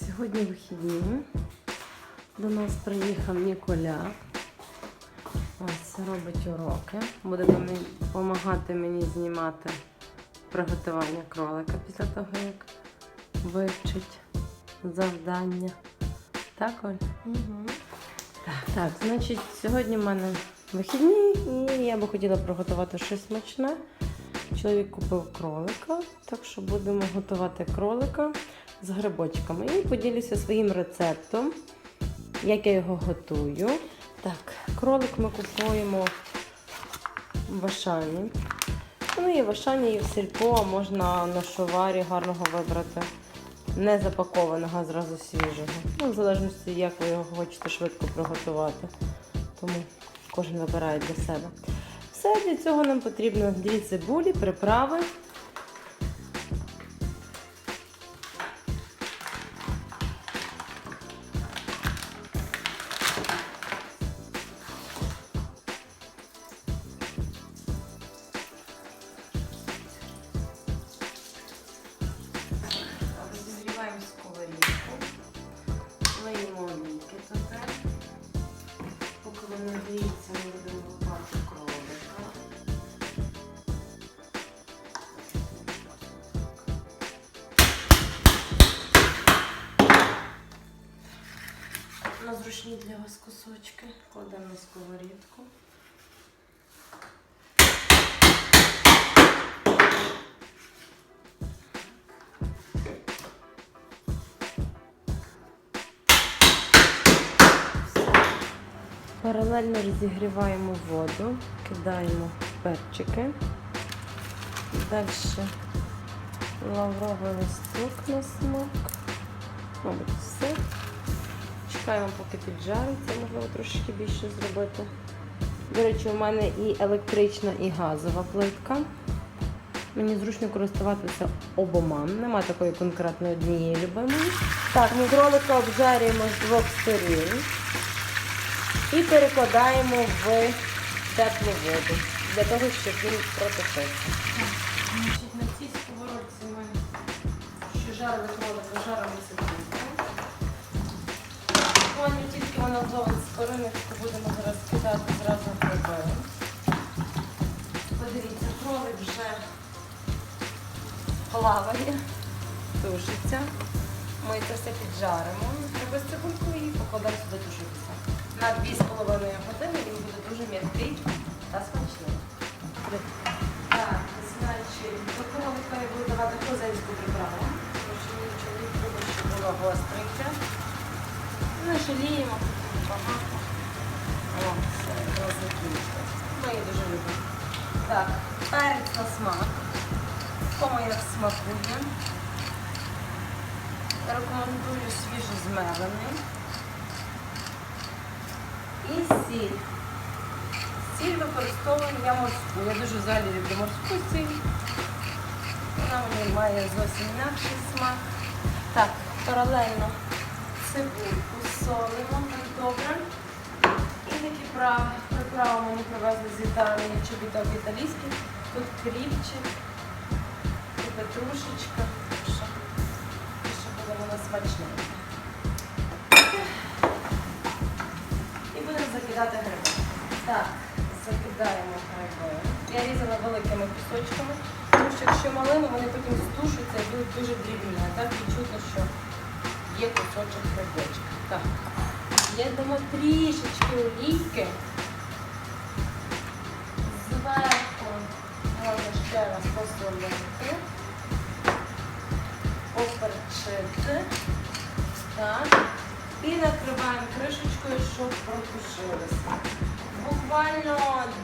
сьогодні вихідні. До нас приїхав Ніколя. Ось робить уроки. Буде допомагати мені знімати приготування кролика після того, як вивчить завдання. Так, Оль? Угу. Так, так, значить, сьогодні в мене вихідні, і я би хотіла приготувати щось смачне. Чоловік купив кролика, так що будемо готувати кролика з грибочками. І поділюся своїм рецептом, як я його готую. Так, кролик ми купуємо в Ашані. Ну і в Ашані, і в сільпо, можна на шоварі гарного вибрати. Не запакованого, а зразу свіжого. Ну, в залежності, як ви його хочете швидко приготувати. Тому кожен вибирає для себе. Все для цього нам потрібно дві цибулі, приправи. Гріються, ми будемо лопати кролика. На зручні для вас кусочки кладемо на сковорідку. Паралельно розігріваємо воду, кидаємо перчики. Далі лавровий листок на смак. Мабуть, все. Чекаємо, поки піджариться, можливо, трошки більше зробити. До речі, у мене і електрична, і газова плитка. Мені зручно користуватися обома. Нема такої конкретно однієї любимої. Так, ми кролика обжарюємо з двох сторін і перекладаємо в теплу воду для того, щоб він протопився. На цій сковородці ми що жарили кролика, жаримо цибульку. Буквально тільки вона зовсім з кориночку будемо зараз кидати зразу в гриби. Подивіться, кролик вже плаває, тушиться. Ми це все піджаримо. Треба з і покладемо сюди тушитися. На 2,5 години він буде дуже м'який та смачний. Так, значить, до кролика я буду давати козельську приправу, тому що мені чоловік любить, щоб було гостреньке. Не жаліємо, багато. О, все, закінчилось. Ми її дуже любимо. Так, перець на смак. Кому як смакує. Рекомендую свіжо змелений. І сіль. Сіль використовую я морську. Я дуже взагалі люблю морську сіль. Вона мені має зовсім інакший смак. Так, паралельно цибульку солимо так добре. І такі приправи мені привезли з Італії, чобіток італійський. Тут кріпчик і петрушечка. Що буде вона смачненька. Закидати гриби. Так, закидаємо гриби. Я різала великими кусочками, тому що якщо малими, вони потім стушуються і будуть дуже дрібні. А так відчутно, що є кусочок грибочка. Так. Єдемо трішечки олійки. Зверху можна ще раз посолити, поперчити. Так. І накриваємо кришечкою, щоб протушилося. Буквально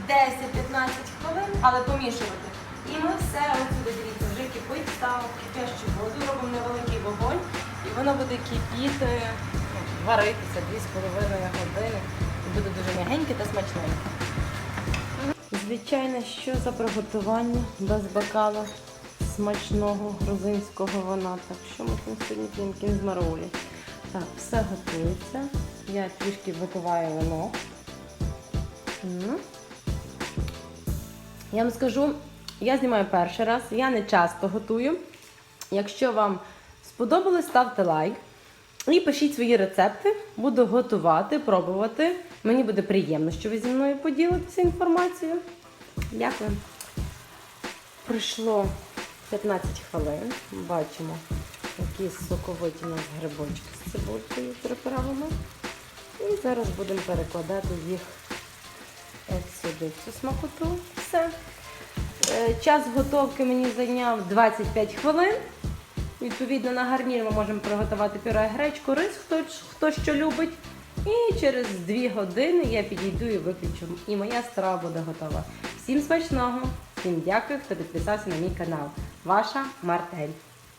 10-15 хвилин, але помішувати. І ми все отсюди, дивіться, вже кипить, ставимо кипящу воду, робимо невеликий вогонь, і воно буде кипіти, ну, варитися 2,5 години. І буде дуже м'ягеньке та смачненьке. Звичайно, що за приготування без бокала смачного грузинського вина. Так що ми сьогодні п'ємо кінзмаролі. Так, все готується. Я трішки випиваю вино. Я вам скажу, я знімаю перший раз, я не часто готую. Якщо вам сподобалось, ставте лайк. І пишіть свої рецепти, буду готувати, пробувати. Мені буде приємно, що ви зі мною поділитеся інформацією. Дякую. Пройшло 15 хвилин. Бачимо, які соковиті у нас грибочки з цибулькою приправами. І зараз будемо перекладати їх е, сюди, в цю смакоту. Все. Е, Час готовки мені зайняв 25 хвилин. Відповідно, на гарнір ми можемо приготувати пюре гречку, рис, хто, хто що любить. І через 2 години я підійду і виключу. І моя страва буде готова. Всім смачного, всім дякую, хто підписався на мій канал. Ваша Мартель.